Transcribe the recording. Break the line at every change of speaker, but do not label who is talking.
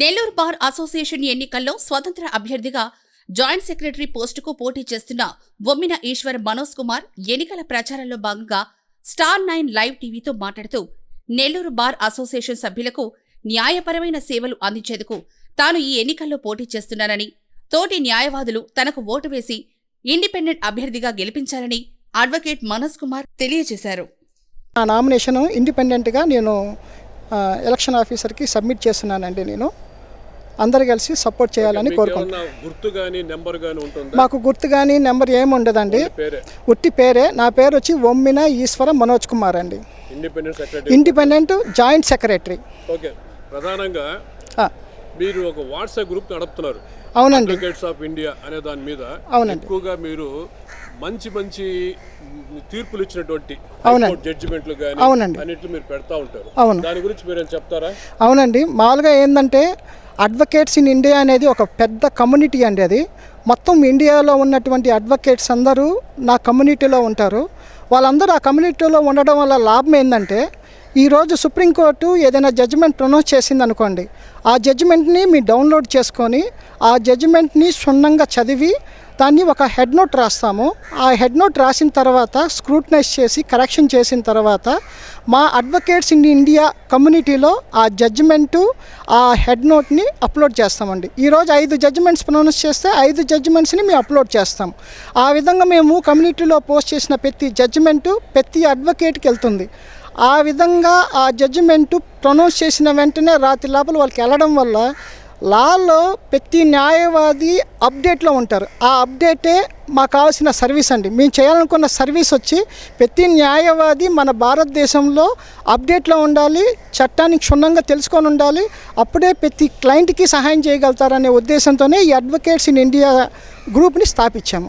Nellore bar association ఎన్నికల్లో స్వతంత్ర అభ్యర్థిగా జాయింట్ సెక్రటరీ పోస్టుకు పోటీ చేస్తున్న బొమ్మిన ఈశ్వర్ మనోజ్ కుమార్ ఎన్నికల ప్రచారంలో భాగంగా స్టార్ నైన్ లైవ్ టీవీతో మాట్లాడుతూ నెల్లూరు బార్ అసోసియేషన్ సభ్యులకు న్యాయపరమైన సేవలు అందించేందుకు తాను ఈ ఎన్నికల్లో పోటీ చేస్తున్నానని తోటి న్యాయవాదులు తనకు ఓటు వేసి ఇండిపెండెంట్ అభ్యర్థిగా గెలిపించాలని అడ్వకేట్ మనోజ్ కుమార్ తెలియజేశారు.
నా నామినేషన్ ఇండిపెండెంట్గా నేను ఎలక్షన్ ఆఫీసర్కి సబ్మిట్ చేస్తున్నానండి నేను. అందరు కలిసి సపోర్ట్ చేయాలని
ఉంటుందా?
మాకు గుర్తు కానీ నెంబర్ ఏమి ఉండదండి. ఉట్టి పేరే? నా పేరు వచ్చి ఒమ్మిన ఈశ్వర మనోజ్ కుమార్ అండి.
ఇండిపెండెంట్
జాయింట్ సెక్రటరీ
ఓకే ప్రధానంగా మీరు ఒక వాట్సాప్ గ్రూప్ నడుపుతున్నారు.
అవునండి.
అడ్వకేట్స్ ఆఫ్ ఇండియా అనే దాని మీద
అవునండి.
ఎక్కువగా మీరు మంచి మంచి తీర్పులు ఇచ్చినటువంటి. జడ్జిమెంట్లు కానీ
అవునండి.
అన్నిట్లు మీరు పెడతా ఉంటారు.
అవును.
దాని గురించి మీరు చెప్తారా?
అవునండి. మామూలుగా ఏంటంటే అడ్వకేట్స్ ఇన్ ఇండియా అనేది ఒక పెద్ద కమ్యూనిటీ అండి అది. మొత్తం ఇండియాలో ఉన్నటువంటి అడ్వకేట్స్ అందరూ నా కమ్యూనిటీలో ఉంటారు. వాళ్ళందరూ ఆ కమ్యూనిటీలో ఉండడం వల్ల లాభం ఏంటంటే ఈరోజు సుప్రీంకోర్టు ఏదైనా జడ్జిమెంట్ ప్రొనౌన్స్ చేసింది అనుకోండి ఆ జడ్జిమెంట్ని మీరు డౌన్లోడ్ చేసుకొని ఆ జడ్జిమెంట్ని క్షుణ్ణంగా చదివి దాన్ని ఒక హెడ్ నోట్ రాస్తాము. ఆ హెడ్ నోట్ రాసిన తర్వాత స్క్రూటనైజ్ చేసి కరెక్షన్ చేసిన తర్వాత మా అడ్వకేట్స్ ఇన్ ఇండియా కమ్యూనిటీలో ఆ జడ్జిమెంటు ఆ హెడ్ నోట్ని అప్లోడ్ చేస్తామండి. ఈరోజు ఐదు జడ్జిమెంట్స్ ప్రొనౌన్స్ చేస్తే ఐదు జడ్జిమెంట్స్ని మేము అప్లోడ్ చేస్తాం. ఆ విధంగా మేము కమ్యూనిటీలో పోస్ట్ చేసిన ప్రతి జడ్జిమెంటు ప్రతి అడ్వకేట్కి వెళ్తుంది. ఆ విధంగా ఆ జడ్జిమెంటు ప్రొనౌన్స్ చేసిన వెంటనే రాత్రి లోపల వాళ్ళకి వెళ్ళడం వల్ల లాలో ప్రతి న్యాయవాది అప్డేట్లో ఉంటారు. ఆ అప్డేటే మాకు కావాల్సిన సర్వీస్ అండి. మేము చేయాలనుకున్న సర్వీస్ వచ్చి ప్రతి న్యాయవాది మన భారతదేశంలో అప్డేట్లో ఉండాలి చట్టాన్ని క్షుణ్ణంగా తెలుసుకొని ఉండాలి అప్పుడే ప్రతి క్లయింట్కి సహాయం చేయగలుగుతారనే ఉద్దేశంతోనే ఈ అడ్వకేట్స్ ఇన్ ఇండియా గ్రూప్ని స్థాపించాము.